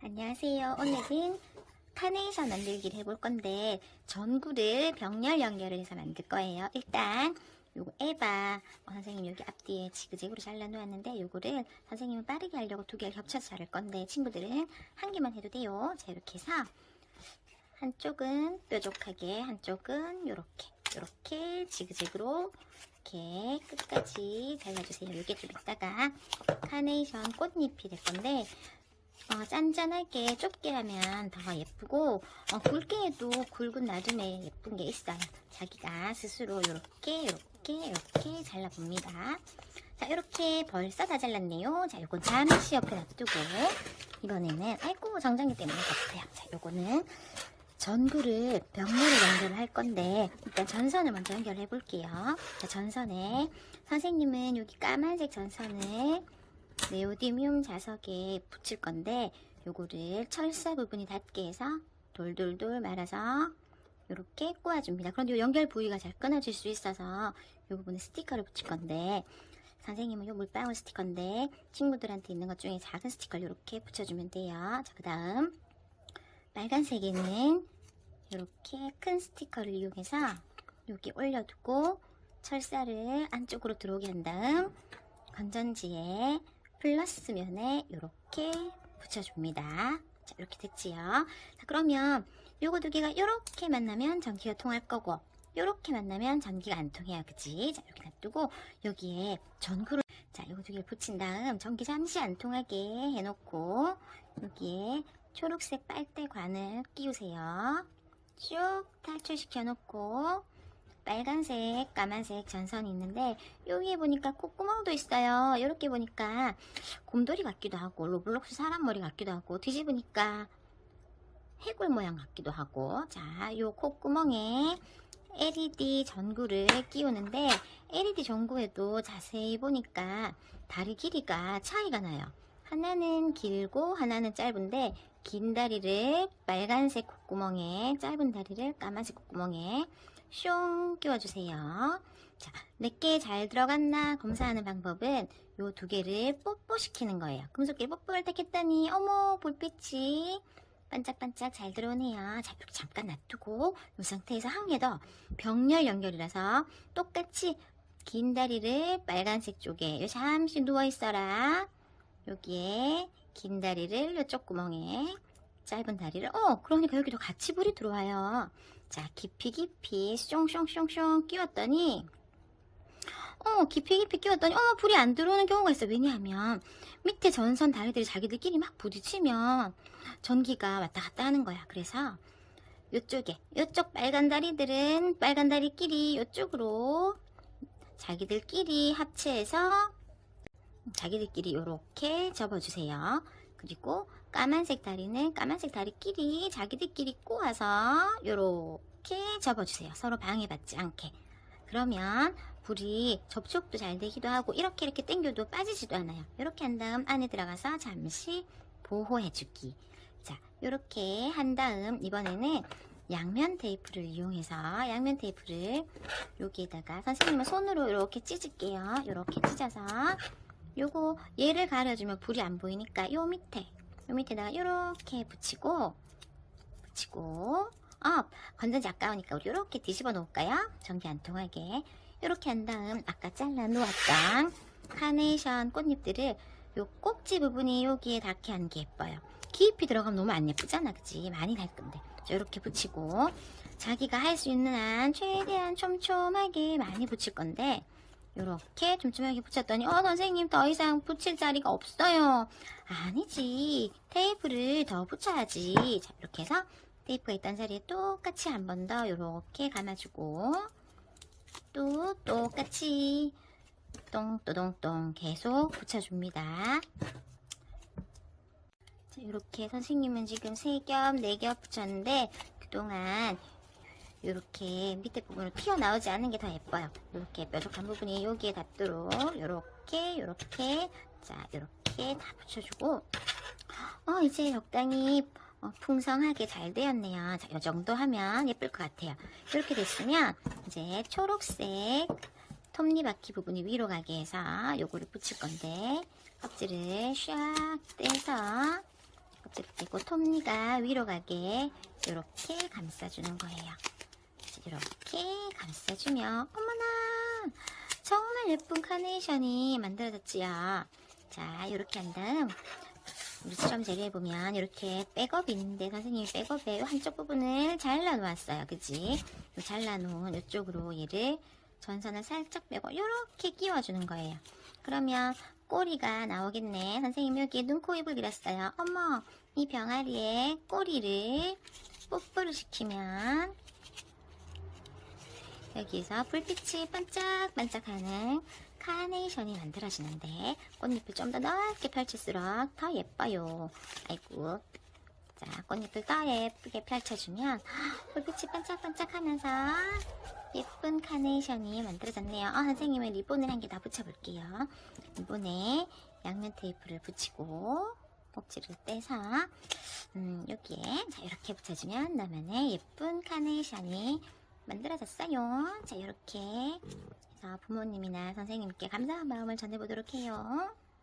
안녕하세요. 오늘은 카네이션 만들기를 해볼 건데 전구를 병렬 연결을 해서 만들 거예요. 일단 요거 에바 어, 선생님 여기 앞뒤에 지그재그로 잘라 놓았는데 요거를 선생님은 빠르게 하려고 두 개를 겹쳐서 자를 건데 친구들은 한 개만 해도 돼요. 자 이렇게 해서 한쪽은 뾰족하게 한쪽은 요렇게 요렇게 지그재그로 이렇게 끝까지 잘라주세요. 요게 좀 이따가 카네이션 꽃잎이 될 건데 어, 짠짠하게 좁게 하면 더 예쁘고 어, 굵게 해도 굵은 나중에 예쁜 게 있어요. 자기가 스스로 이렇게 이렇게 이렇게 잘라봅니다. 자 이렇게 벌써 다 잘랐네요. 자 요건 잠시 옆에 놔두고 이번에는 아이고 정장기 때문에 같아요. 자 요거는 전구를 병렬을 연결을 할 건데 일단 전선을 먼저 연결해 볼게요. 자 전선에 선생님은 여기 까만색 전선을 네오디뮴 자석에 붙일 건데 요거를 철사 부분이 닿게 해서 돌돌돌 말아서 이렇게 꼬아줍니다. 그런데 요 연결 부위가 잘 끊어질 수 있어서 요 부분에 스티커를 붙일 건데 선생님은 요 물방울 스티커인데 친구들한테 있는 것 중에 작은 스티커를 이렇게 붙여주면 돼요. 자, 그 다음 빨간색에는 이렇게 큰 스티커를 이용해서 여기 올려두고 철사를 안쪽으로 들어오게 한 다음 건전지에 플러스 면에 이렇게 붙여줍니다. 자, 이렇게 됐지요. 자, 그러면 요거 두 개가 이렇게 만나면 전기가 통할 거고 이렇게 만나면 전기가 안 통해요. 그치? 자, 이렇게 놔두고 여기에 전구를 자, 요거 두 개를 붙인 다음 전기 잠시 안 통하게 해놓고 여기에 초록색 빨대관을 끼우세요. 쭉 탈출시켜 놓고 빨간색, 까만색 전선이 있는데 여기에 보니까 콧구멍도 있어요. 이렇게 보니까 곰돌이 같기도 하고 로블록스 사람 머리 같기도 하고 뒤집으니까 해골 모양 같기도 하고 자, 요 콧구멍에 LED 전구를 끼우는데 LED 전구에도 자세히 보니까 다리 길이가 차이가 나요. 하나는 길고 하나는 짧은데 긴 다리를 빨간색 콧구멍에 짧은 다리를 까만색 콧구멍에 숑 끼워주세요. 자, 내게 잘 들어갔나 검사하는 방법은 요 두 개를 뽀뽀시키는 거예요. 금속계 뽀뽀를 딱 했더니 어머 불빛이 반짝반짝 잘 들어오네요. 자, 이렇게 잠깐 놔두고 이 상태에서 한 개 더 병렬 연결이라서 똑같이 긴 다리를 빨간색 쪽에 요 잠시 누워 있어라. 여기에 긴 다리를 이쪽 구멍에 짧은 다리를 어 그러니까 여기도 같이 불이 들어와요. 자 깊이 깊이 숑숑숑숑 끼웠더니 어 깊이 깊이 끼웠더니 어 불이 안 들어오는 경우가 있어. 왜냐하면 밑에 전선 다리들이 자기들끼리 막 부딪히면 전기가 왔다 갔다 하는 거야. 그래서 이쪽에 이쪽 빨간 다리들은 빨간 다리끼리 이쪽으로 자기들끼리 합체해서 자기들끼리 이렇게 접어주세요. 그리고 까만색 다리는 까만색 다리끼리 자기들끼리 꼬아서 이렇게 접어주세요. 서로 방해받지 않게. 그러면 불이 접촉도 잘 되기도 하고 이렇게 이렇게 당겨도 빠지지도 않아요. 이렇게 한 다음 안에 들어가서 잠시 보호해주기. 자, 이렇게 한 다음 이번에는 양면 테이프를 이용해서 양면 테이프를 여기에다가 선생님은 손으로 이렇게 찢을게요. 이렇게 찢어서 요거 얘를 가려주면 불이 안 보이니까 요 밑에 요 밑에다가 이렇게 붙이고 붙이고 어 건전지 아까우니까 우리 이렇게 뒤집어 놓을까요? 전기 안 통하게 이렇게 한 다음 아까 잘라 놓았던 카네이션 꽃잎들을 요 꼭지 부분이 여기에 닿게 하는 게 예뻐요. 깊이 들어가면 너무 안 예쁘잖아, 그치? 많이 달 건데. 자, 이렇게 붙이고 자기가 할 수 있는 한 최대한 촘촘하게 많이 붙일 건데 이렇게 촘촘하게 붙였더니 어 선생님 더 이상 붙일 자리가 없어요. 아니지 테이프를 더 붙여야지. 자 이렇게 해서 테이프가 있던 자리에 똑같이 한 번 더 이렇게 감아주고 또 똑같이 똥또동똥 계속 붙여줍니다. 자, 이렇게 선생님은 지금 세 겹, 네겹 붙였는데 그동안 이렇게 밑에 부분을 튀어나오지 않는 게더 예뻐요. 이렇게 뾰족한 부분이 여기에 닿도록 이렇게 이렇게 자 이렇게 다 붙여주고 어 이제 적당히 어, 풍성하게 잘 되었네요. 자, 이 정도 하면 예쁠 것 같아요. 이렇게 됐으면 이제 초록색 톱니바퀴 부분이 위로 가게 해서 요거를 붙일 건데 껍질을 샥 떼서 껍질을 떼고 톱니가 위로 가게 이렇게 감싸주는 거예요. 이렇게 감싸주면 어머나 정말 예쁜 카네이션이 만들어졌지요. 자 이렇게 한 다음 우리 실험 재료에 보면 이렇게 백업이 있는데 선생님이 백업의 한쪽 부분을 잘라 놓았어요. 그지? 요 잘라 놓은 이쪽으로 얘를 전선을 살짝 빼고 이렇게 끼워주는 거예요. 그러면 꼬리가 나오겠네. 선생님이 여기에 눈, 코, 입을 그렸어요. 어머, 이 병아리에 꼬리를 뽀뽀를 시키면 여기서 불빛이 반짝반짝하는 카네이션이 만들어지는데 꽃잎을 좀 더 넓게 펼칠수록 더 예뻐요. 아이고. 자, 꽃잎을 더 예쁘게 펼쳐주면 불빛이 반짝반짝하면서 예쁜 카네이션이 만들어졌네요. 어, 선생님은 리본을 한 개 더 붙여볼게요. 리본에 양면 테이프를 붙이고 꼭지를 떼서 음, 여기에 자 이렇게 붙여주면 나만의 예쁜 카네이션이 만들어졌어요. 자 이렇게 해서 부모님이나 선생님께 감사한 마음을 전해보도록 해요.